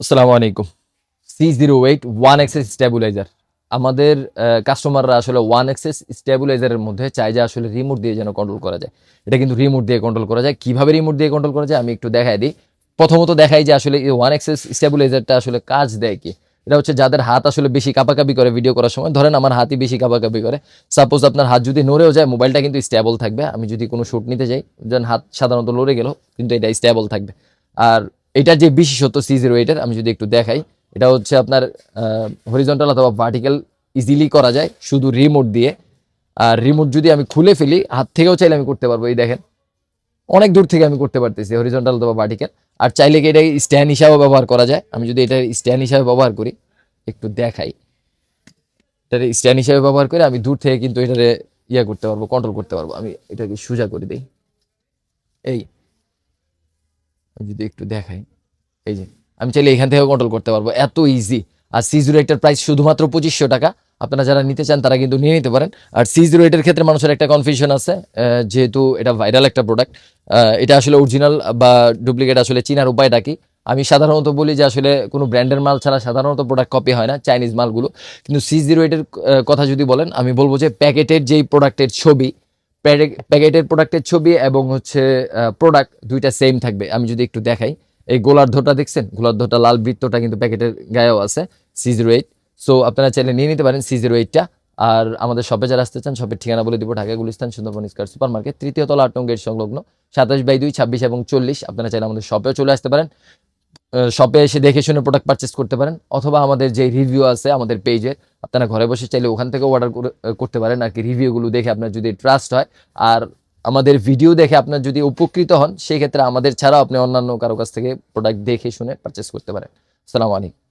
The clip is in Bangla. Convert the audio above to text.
আসসালামু আলাইকুম। C zero eight one access stabilizer আমাদের কাস্টমাররা আসলে ওয়ান এক্সেস স্টেবিলাইজারের মধ্যে চাই যে আসলে রিমোট দিয়ে যেন কন্ট্রোল করা যায়। এটা কিন্তু রিমোট দিয়ে কন্ট্রোল করা যায়। কীভাবে রিমোট দিয়ে কন্ট্রোল করা যায় আমি একটু দেখাই দিই। প্রথমত দেখাই যে আসলে এই ওয়ান এক্সেস স্টেবিলাইজারটা আসলে কাজ দেয় কি? এটা হচ্ছে যাদের হাত আসলে বেশি কাপাকাপি করে ভিডিও করার সময়। ধরেন আমার হাতই বেশি কাপাকাপি করে। সাপোজ আপনার হাত যদি নড়েও যায় মোবাইলটা কিন্তু স্টেবল থাকবে। আমি যদি কোনো শ্যুট নিতে যাই যেন হাত সাধারণত লড়ে গেল, কিন্তু এটা স্টেবল থাকবে। আর এটা যে বিশেষত সি জিরো এইটার আমি যদি একটু দেখাই, এটা হচ্ছে আপনার হরিজন্টাল অথবা ভার্টিক্যাল ইজিলি করা যায়, শুধু রিমোট দিয়ে। আর রিমোট যদি আমি খুলে ফেলি, হাত থেকেও চাইলে আমি করতে পারব, এই দেখেন। অনেক দূর থেকে আমি করতে পারতেছি হরিজন্টাল অথবা ভার্টিক্যাল আর চাইলে কি এটা স্ট্যান্ড হিসাবে ব্যবহার করা যায়? আমি যদি এটা স্ট্যান্ড হিসাবে ব্যবহার করি, একটু দেখাই। এটার স্ট্যান্ড হিসাবে ব্যবহার করে আমি দূর থেকে কিন্তু এটারে ইয়ে করতে পারব কন্ট্রোল করতে পারব। আমি এটাকে সোজা করে দিই। এই। যদি একটু দেখাই, এই যে, আমি চাইলে এখান থেকেও কন্ট্রোল করতে পারব। এত ইজি আর সি জিরো এইটার প্রাইস শুধুমাত্র পঁচিশশো টাকা। আপনারা যারা নিতে চান, তারা কিন্তু নিয়ে নিতে পারেন। আর সি জিরো এইটের ক্ষেত্রে মানুষের একটা কনফিউশন আছে যেহেতু এটা ভাইরাল একটা প্রোডাক্ট এটা আসলে অরিজিনাল বা ডুপ্লিকেট আসলে চিনার উপায়টা কি? আমি সাধারণত বলি যে আসলে কোনো ব্র্যান্ডের মাল ছাড়া সাধারণত প্রোডাক্ট কপি হয় না চাইনিজ মালগুলো। কিন্তু সি জিরো এইটের কথা যদি বলেন, আমি বলব যে প্যাকেটের যেই প্রোডাক্টের ছবি প্যাকেটের প্রোডাক্টের ছবি এবং হচ্ছে প্রোডাক্ট দুইটা সেম থাকবে। আমি যদি একটু দেখাই, এই গোলার্ধটা দেখছেন? গোলার্ধটা লাল বৃত্তটা কিন্তু প্যাকেটের গায়েও আছে সি জিরো এইট সো আপনারা চাইলে নিয়ে নিতে পারেন সি জিরো এইটটা আর আমাদের শপে যারা আসতে চান শপের ঠিকানা বলে দিব, Dhaka, Gulistan, Sundarban, square super market তৃতীয় তলা আট নং গেট সংলগ্ন, সাতাশ বাই দুই, ছাব্বিশ এবং চল্লিশ। আপনারা চাইলে আমাদের শপেও চলে আসতে পারেন। শপে এসে দেখে শুনে প্রোডাক্ট পারচেস করতে পারেন, অথবা আমাদের যে রিভিউ আছে আমাদের পেজে আপনারা ঘরে বসে চাইলে ওখান থেকেও অর্ডার করতে পারেন আর কি রিভিউগুলো দেখে আপনার যদি ট্রাস্ট হয়। আর আমাদের ভিডিও দেখে আপনার যদি উপকৃত হন, সেক্ষেত্রে আমাদের ছাড়াও আপনি অন্যান্য কারও কাছ থেকে প্রোডাক্ট দেখে শুনে পারচেস করতে পারেন। সালাম আলাইকুম।